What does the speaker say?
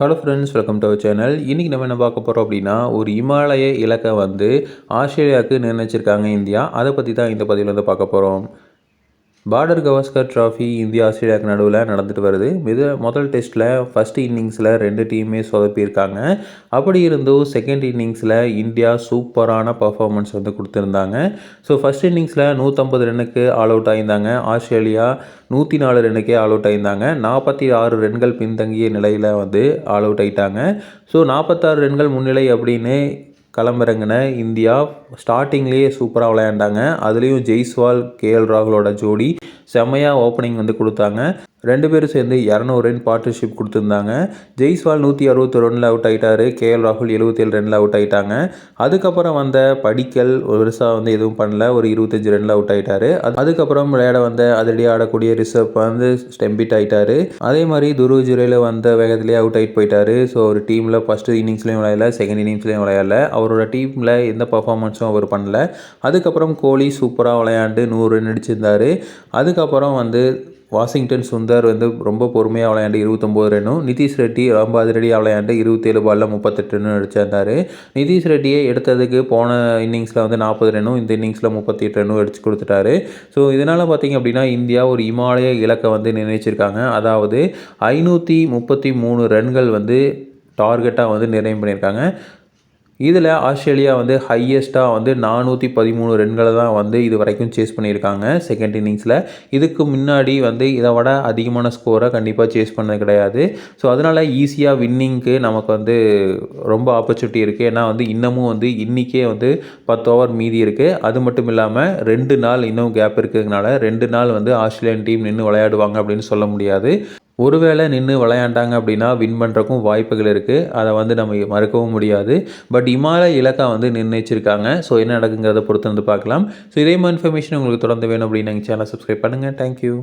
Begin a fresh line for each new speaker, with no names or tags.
Hello friends welcome to our channel இன்றைக்கி நம்ம என்ன பார்க்க போகிறோம் அப்படின்னா ஒரு இமாலய இலக்கை வந்து ஆஸ்திரேலியாவுக்கு நிர்ணயிச்சிருக்காங்க இந்தியா. அதை பற்றி தான் இந்த பதிவில் வந்து பார்க்க போகிறோம் பார்டர் கவாஸ்கர் ட்ராஃபி இந்தியா ஆஸ்திரேலியாவுக்கு நடுவில் நடந்துட்டு வருது. மித முதல் டெஸ்ட்டில் ஃபஸ்ட் இன்னிங்ஸில் ரெண்டு டீமே சொதப்பியிருக்காங்க. அப்படி இருந்தும் செகண்ட் இன்னிங்ஸில் இந்தியா சூப்பரான பர்ஃபார்மன்ஸ் வந்து கொடுத்துருந்தாங்க. ஸோ ஃபஸ்ட் இன்னிங்ஸில் நூற்றம்பது ரன்னுக்கு ஆல் அவுட் ஆயிருந்தாங்க. ஆஸ்திரேலியா நூற்றி நாலு ரன்னுக்கே ஆல் அவுட் ஆயிருந்தாங்க. நாற்பத்தி ஆறு ரன்கள் பின்தங்கிய நிலையில் வந்து ஆல் அவுட் ஆயிட்டாங்க. ஸோ நாற்பத்தாறு ரன்கள் முன்னிலை அப்படின்னு களமிறங்கின இந்தியா ஸ்டார்டிங்லேயே சூப்பராக விளையாண்டாங்க. அதுலேயும் ஜெய்ஸ்வால் கேஎல் ராகுலோட ஜோடி செம்மையாக ஓப்பனிங் வந்து கொடுத்தாங்க. ரெண்டு பேரும் சேர்ந்து இரநூறு ரன் பார்ட்னர்ஷிப் கொடுத்துருந்தாங்க. ஜெய்ஸ்வால் நூற்றி அறுபத்தி ரனில் அவுட் ஆகிட்டாரு கேஎல் ராகுல் எழுபத்தேழு ரனில் அவுட் ஆகிட்டாங்க அதுக்கப்புறம் வந்த படிக்கல் பெருசாக வந்து எதுவும் பண்ணல. ஒரு இருபத்தஞ்சு ரனில் அவுட் ஆகிட்டாரு அதுக்கப்புறம் விளையாட வந்த அதிரடி ஆடக்கூடிய ரிஷப் வந்து ஸ்டெம்பிட் ஆகிட்டாரு அதே மாதிரி துருவ ஜுரையில் வந்த வேகத்திலேயே அவுட் ஆகிட்டு போயிட்டாரு. ஸோ ஒரு டீமில் ஃபஸ்ட்டு இன்னிங்ஸ்லேயும் விளையாடல செகண்ட் இன்னிங்ஸ்லேயும் விளையாடல. அவரோட டீமில் எந்த பர்ஃபார்மன்ஸும் அவர் பண்ணல. அதுக்கப்புறம் கோலி சூப்பராக விளையாண்டு நூறு ரன் அடிச்சிருந்தார். அதுக்கப்புறம் வந்து வாஷிங்டன் சுந்தர் வந்து ரொம்ப பொறுமையாக விளையாண்டு இருபத்தொம்போது ரன்னும் நிதிஷ் ரெட்டி ரொம்ப அதிரடியாக விளையாண்டு இருபத்தேழு பாலில் முப்பத்தெட்டு ரன் அடிச்சிருந்தார். நிதிஷ் ரெட்டியை எடுத்ததுக்கு போன இன்னிங்ஸில் வந்து நாற்பது ரன்னும் இந்த இன்னிங்ஸில் முப்பத்தி எட்டு ரன்னும் அடிச்சு கொடுத்துட்டாரு. ஸோ இதனால் பார்த்திங்க அப்படின்னா இந்தியா ஒரு இமாலய இலக்கை வந்து நிர்ணயிச்சிருக்காங்க. அதாவது ஐநூற்றி முப்பத்தி மூணு ரன்கள் வந்து டார்கெட்டாக வந்து நிர்ணயம் பண்ணியிருக்காங்க. இதில் ஆஸ்திரேலியா வந்து ஹையஸ்ட்டாக வந்து நானூற்றி பதிமூணு ரன்களை தான் வந்து இது வரைக்கும் சேஸ் பண்ணியிருக்காங்க செகண்ட் இன்னிங்ஸில் இதுக்கு முன்னாடி வந்து இதை விட அதிகமான ஸ்கோரை கண்டிப்பாக சேஸ் பண்ணது கிடையாது. ஸோ அதனால் ஈஸியாக வின்னிங்க்கு நமக்கு வந்து ரொம்ப ஆப்பர்ச்சுனிட்டி இருக்குது ஏன்னா வந்து இன்னமும் வந்து இன்றைக்கே வந்து பத்து ஓவர் மீதி இருக்குது அது மட்டும் இல்லாமல் ரெண்டு நாள் இன்னும் கேப் இருக்கிறதுனால ரெண்டு நாள் வந்து ஆஸ்திரேலியன் டீம் நின்று விளையாடுவாங்க அப்படின்னு சொல்ல முடியாது. ஒருவேளை நின்று விளையாண்டாங்க அப்படின்னா வின் பண்ணுறக்கும் வாய்ப்புகள் இருக்குது அதை வந்து நம்ம மறுக்கவும் முடியாது. பட் இமாலய இலக்கா வந்து நிர்ணயிச்சிருக்காங்க ஸோ என்ன நடக்குங்கிறத பொறுத்து வந்து பார்க்கலாம். ஸோ இதே மாதிரி இன்ஃபர்மேஷன் உங்களுக்கு தொடர்ந்து வேணும் அப்படின்னு எங்கள் சேனல் சப்ஸ்கிரைப் பண்ணுங்கள் தேங்க்யூ